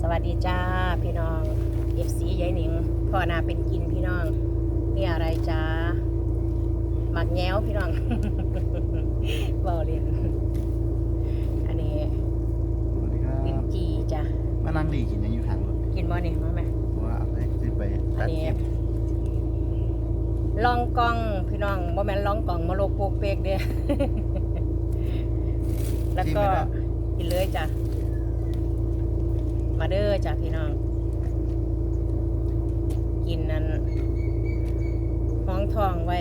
สวัสดีจ้าพี่น้องเอฟซียายหนิงพ่อนาเป็นกินพี่น้องนี่อะไรจ้าหมักแง้วพี่น้องบอเล่นอันนี้สวัสดีครัลิ้นบจีจ้ะมานั่งดีกินยังอยู่ทางรถกินบ่เนี่ยมาไหมว่าเอาไปซื้อไปอัตันดนี้เก็บลองกองพี่น้องบ่แม่นลองกองมาโลกโปกเปกเด้แล้วก็กินเลยจ้ะ มาเด้อจ้ะพี่น้อง กินนั้นห้องทองไว้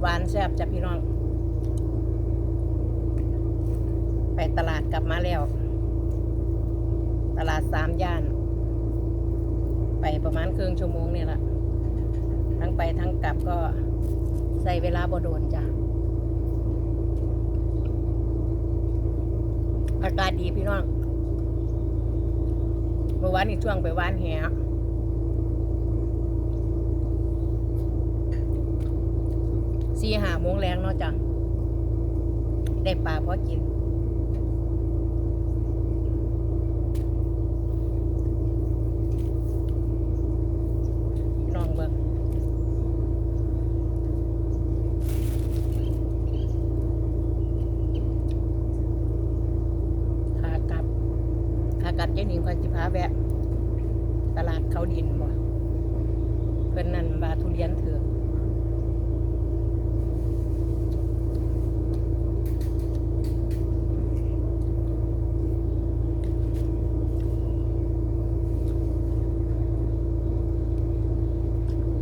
หวานแซ่บจ้ะพี่น้อง ไปตลาดกลับมาแล้ว ตลาดสามย่าน ไปประมาณครึ่งชั่วโมงเนี่แหละ ทั้งไปทั้งกลับก็ใส่เวลาบ่โดนจ้ะ อากาศดีพี่น้องเมื่อวานนี้ช่วงไปว่านแหสี่หาโมงแรงเนาะจ้ะ ได้ปลาพอกิน ลองเบิ่งขากลับขากลับเจ๊หนิงก่อนสิพาแวะ ตลาดเขาดินบ่เพิ่นนั่นบาทุเรียนเถือก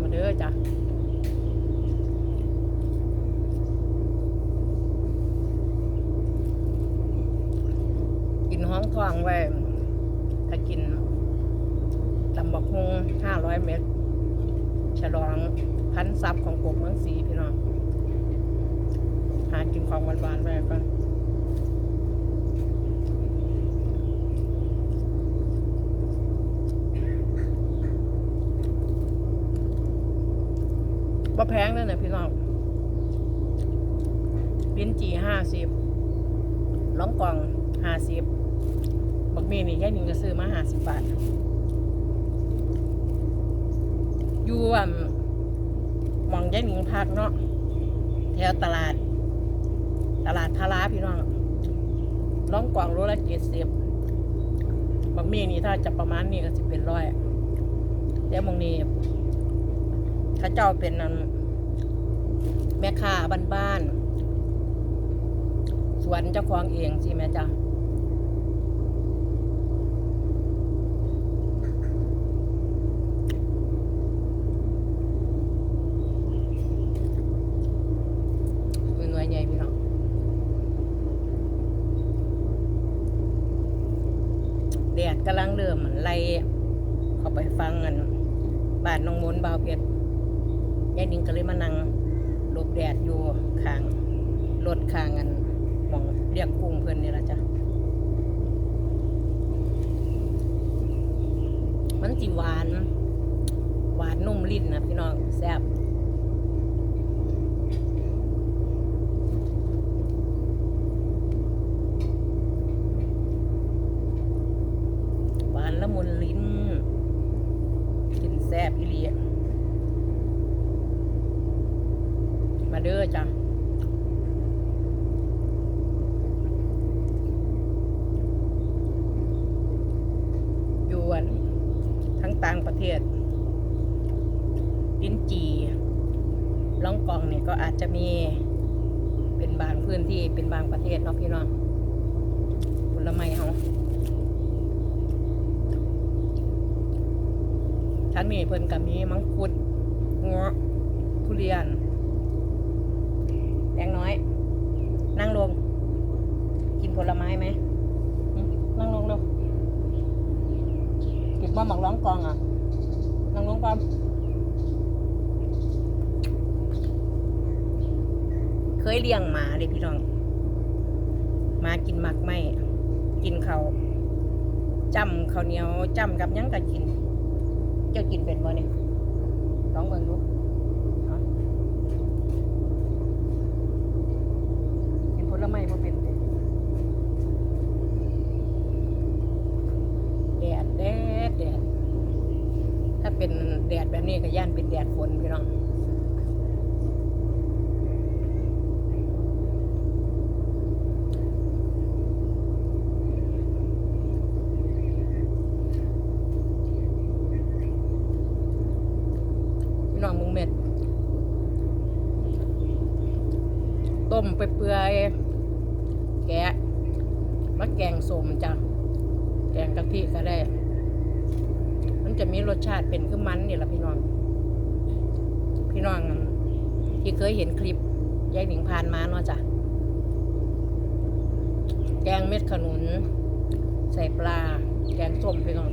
มาเด้อจ้ะ กินห้องทองไว้ ถ้ากินตำบักฮงห้าร้อยเมตร ฉลองพันซับของกบเมืองสีพี่น้องหากินของหวานๆไปก่อนบ่แพงเลยนะพี่น้องลิ้นจีห้าสิบล้องกล่องห้าสิบบักเมนี่ยายหนิงก็ซื้อมาห้าสิบบาท อยู่อะ มองยายหนิงพักเนาะแถวตลาด ตลาดพาราพี่น้องล้องกล่องโลละเจ็ดสิบบะหมี่นี่ถ้าจะประมาณนี้ก็สิเป็นร้อยแต่หมองนี้ข้าเจ้าเป็นนันแม่ค้าบ้านๆสวนเจ้าของเองสิแม่จ้าเป็นหน่วยใหญ่พี่น้องแดดกำลังเริ่มไล่เข้าไปฟังกันบ้านน้องมนต์บาวเพชรยาย นิงก็เลยมานั่งหลบแดดอยู่ข้างรถข้างกันหมองเรียกกุ้งเพื่อนนี่ละจ้ะมันจีหวาน หวานนุ่มลิ้นนะพี่น้องแซ่บหวานละมุนลิ้น กินแซ่บอีหลีมาเด้อจ้ะ อยวนทั้งต่างประเทศลิ้นจีล่องกองเนี่ยก็อาจจะมีเป็นบางพื้นที่เป็นบางประเทศเนาะพี่น้องผลไม้เขาทั้งนี้เพิ่นกับมีมังคุดงาะทุเรียนแดงน้อย นั่งลง กินผลไม้ไหมนั่งลงเร็วกินบ่หมักร้องกองอะ ความเคยเลี้ยงหมาเลยพี่น้องหมากินหมักไม่กินเขาวจำข้าวเหนียวจำกับยังก็กินเจ้ากินเป็นบ่เนี่ยลองเบิ่งดู แบบ นี้ก็ย่านเป็นแดดฝนพี่น้องพี่น้องมึงเม็ดต้มไปเปื่อยแกะมาแกงสมจ้ะแกงกะทิก็ได้ มันจะมีรสชาติเป็นคือมันนี่แหละพี่น้อง พี่น้องที่เคยเห็นคลิปยายหนิงผ่านมาเนาะจ้ะแกงเม็ดขนุน ใส่ปลา แกงส้มพี่น้อง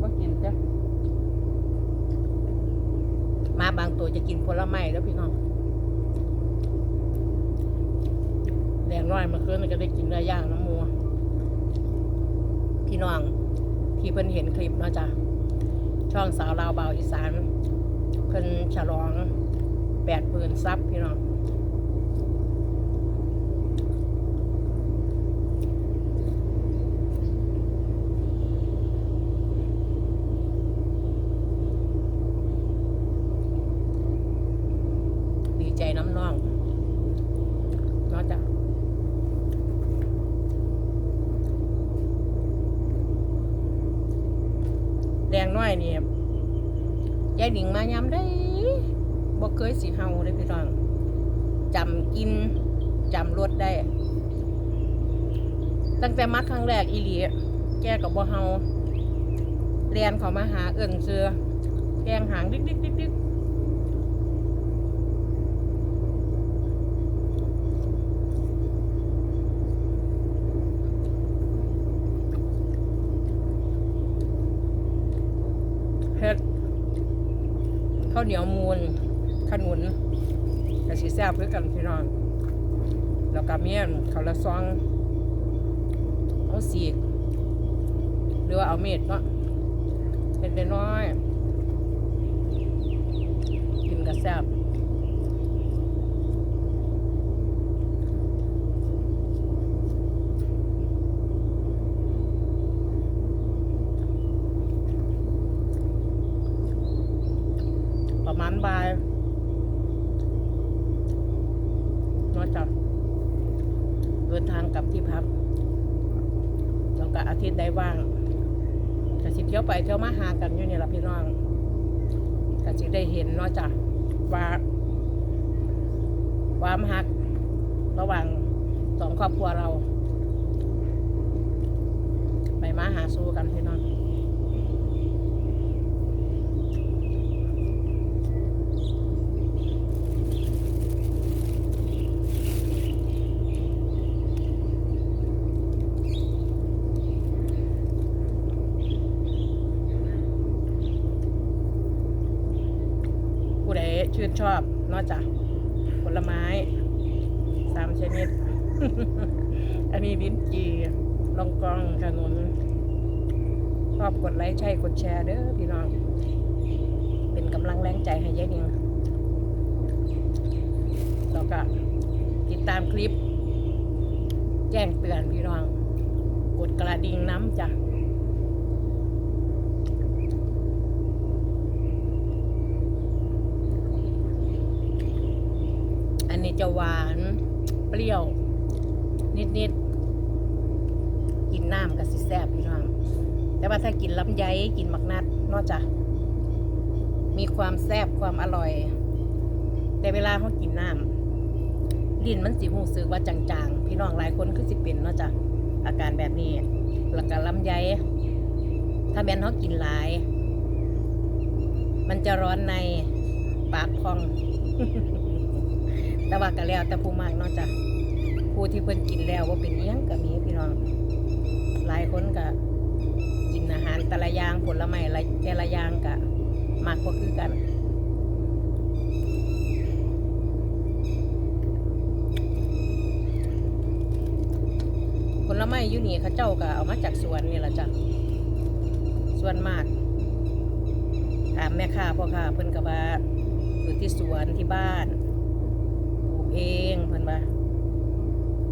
ว่ากินจ้ะ มาบางตัวจะ กินผลไม้แล้วพี่น้องแดงร้อยมาคืนมันก็ได้กินเนื้อย่างน้ำมัวพี่น้องที่เพิ่นเห็นคลิปเนาะจ้ะช่องสาวลาวเบาอีสาน เพิ่นฉลองแปดปืนซับพี่น้อง ดีใจน้ำน้องเนาะจ้ะ แดงน้อยนี่ยายหนิงมายำได้บ่เคยสิเฮาเลยพี่น้องจำกินจำรสได้ ตั้งแต่มาครั้งแรกอีหลีแกกับบ่เฮาเรียนเขามาหาเอิ่นเสือแกงหางดิกดิกดิกดิก เฮ็ด ข้าวเหนียวมูลขนุนกระสีแซ่บเพื่อกันพี่น้อง แล้วก็เมี่ยนข้าวละซองเอาสีกหรือว่าเอาเม็ดเนาะเป็นน้อยกินกระแซ่บประมาณบ่ายเนอกจากเดินทางกลับที่พักแล้วก็อาทิตย์ได้ว่างก็สิเที่ ยวไปเที่ยวมาหากันอยู่นี่ละพี่น้องก็จิได้เห็นเนาะจ้ะว่าความหักระหว่างสองครอบครัวเรา ไปมาหาสู้กันพี่น้อง ผู้ใด ชื่นชอบนอกจากผลไม้สามชนิด อันนี้ลิ้นจี่ลองกองขนุนชอบกดไลค์ใช่กดแชร์เด้อพี่น้อง เป็นกำลังแรงใจให้ยายนิงแล้วก็ติดตามคลิป แจ้งเตือนพี่น้อง กดกระดิ่งน้ำจ้ะ อั นี้จะหวานเปรี้ยว นิดๆ กินน้ำกับสิแซบพี่น้องแต่ว่าถ้ากินลำไยกินมักนัดนอกจากมีความแซบความอร่อย แต่เวลาเขากินน้ำลิ้นมันสิหูสึกว่าจางๆ พี่น้องหลายคนคือสิเป็นนาะจ้ะอาการแบบนี้แล้วก็ลำไยถ้าแม่นเขากินหลาย มันจะร้อนในปากพอง แต่ว่าก็แล้วแต่ผู้มากเนาะจ้ะผู้ที่เพิ่นกินแล้วว่าเป็นอิหยังก็มีพี่น้อง หลายคนก็กินอาหารแต่ละอย่างผลไม้ละแต่ละอย่างก็มากกว่าคือกันผลไม้อยู่นี่เขาเจ้าก็เอามาจากสวนนี่แหละจ้ะสวนมากถามแม่ค้าพ่อค้าเพิ่นก็ว่าอยู่ที่สวนที่บ้าน เองเพิ่นว่า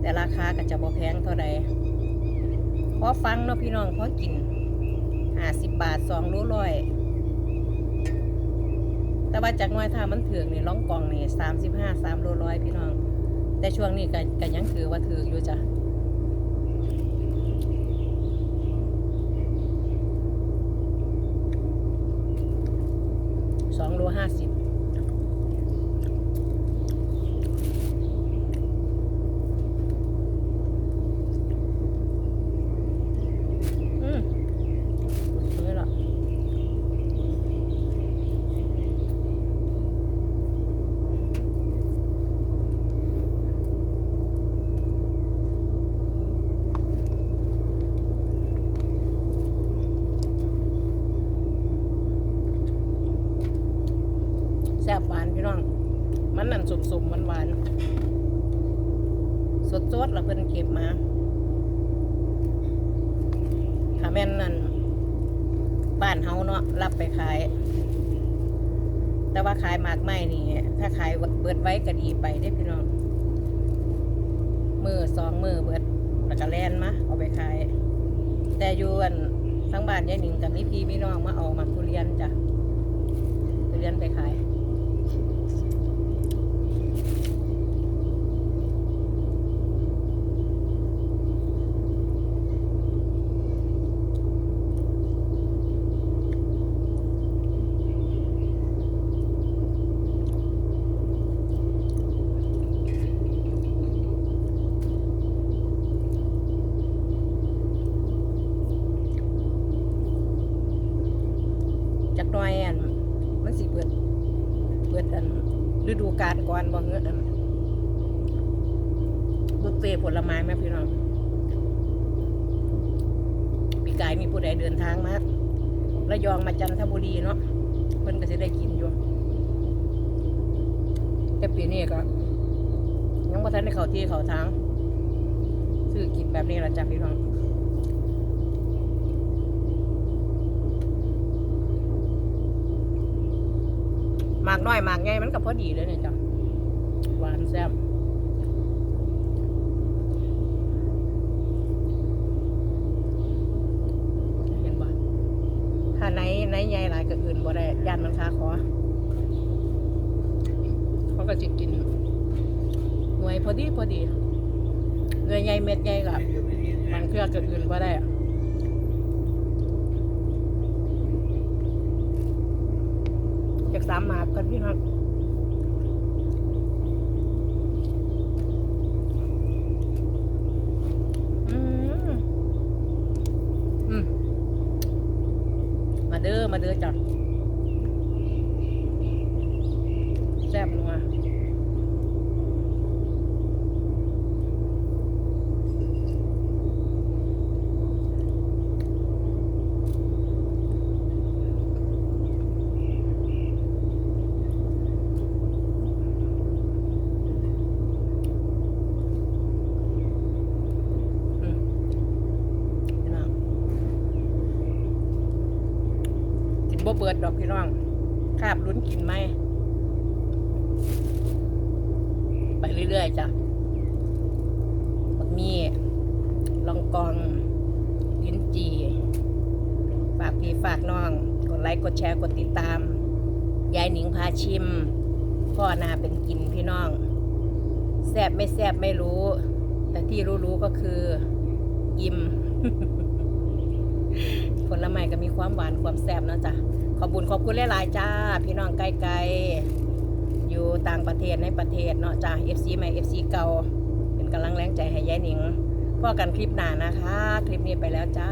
แต่ราคาก็จะบ่แพงเท่าใดพอฟังเนาะพี่น้องพอกินห้าสิบบาทสองโลร้อยแต่ว่าจากน้อยถ้ามันถือกนี่ล่องกองนี่สามสิบห้าสามโลร้อยพี่น้อง แต่ช่วงนี้ก็ก็ยังถือว่าถือกอยู่จ้ะสองโลห้าสิบอืมซื้อละ แซ่บหวานพี่น้อง มันนั่นสมๆมันหวานๆสดๆแล้วเพิ่นเก็บมาถ้าแม่นนั่นบ้านเฮาเนาะ รับไปขาย แต่ว่าขายหมากไม้นี่ ถ้าขายเบิดไว้ก็ดีไปได้พี่น้อง มือสองมือเบิดแล้วก็แลนมาเอาไปขาย แต่ยวนทั้งบ้านยายหนิงกับนี่พี่พี่น้องมาเอามาทุเรียนจ้ะทุเรียนไปขาย จักหน่อยอันมันสิเปิดเปิดอันฤดู ก่อนบ่เงืออันบุฟเฟ่ต์ผลไม้ไหมพี่น้องปีกายมีผู้ใดเดินทางมาระยองมาจันทบุรีเนาะเพิ่นก็สิได้กินอยู่แต่ปีนี้ก็ยังบ่ทันได้เข้าที่เข้าทางซื้อกินแบบนี้ละจ้ะพี่น้องหมากน้อยหมากใหญ่มันก็พอดีเลยเนี่ยจ้ะานแซ่บเห็นบ่ถ้าไหนไหนใหญ่หลายก็อื่นบ่ได้ย่านมันคาคอเขาก็จิกินหน่วยพอดีพอดีหน่วยใหญ่เม็ดใหญ่กับมันเครือก็อื่นบ่ได้จากสามหมากกันพี่น้อง อืมอืม มาเด้อ มาเด้อจ้ะแซ่บนัวอืมพี่น้องกิน บ่เบิดดอกพี่น้องคาบลุ้นกินไหม ไปเรื่อยๆจ้ะบักมีลองกองลิ้นจีฝากพี่ฝากน้อง กดไลค์กดแชร์กดติดตาม ยายหนิงพาชิม พ่อนาเป็นกินพี่น้องแซบไม่แซบไม่รู้ แต่ที่รู้ๆก็คืออิ่ม ผลไม้ก็มีความหวานความแซ่บเนาะจ้ะขอบบุญขอบคุณหลายๆจ้า พี่น้องไกลๆอยู่ต่างประเทศในประเทศเนาะจ้ะ FC ใหม่ FC เก่า เป็นกำลังแรงใจให้ยายหนิงพ่อกันคลิปหน้านะคะ คลิปนี้ไปแล้วจ้า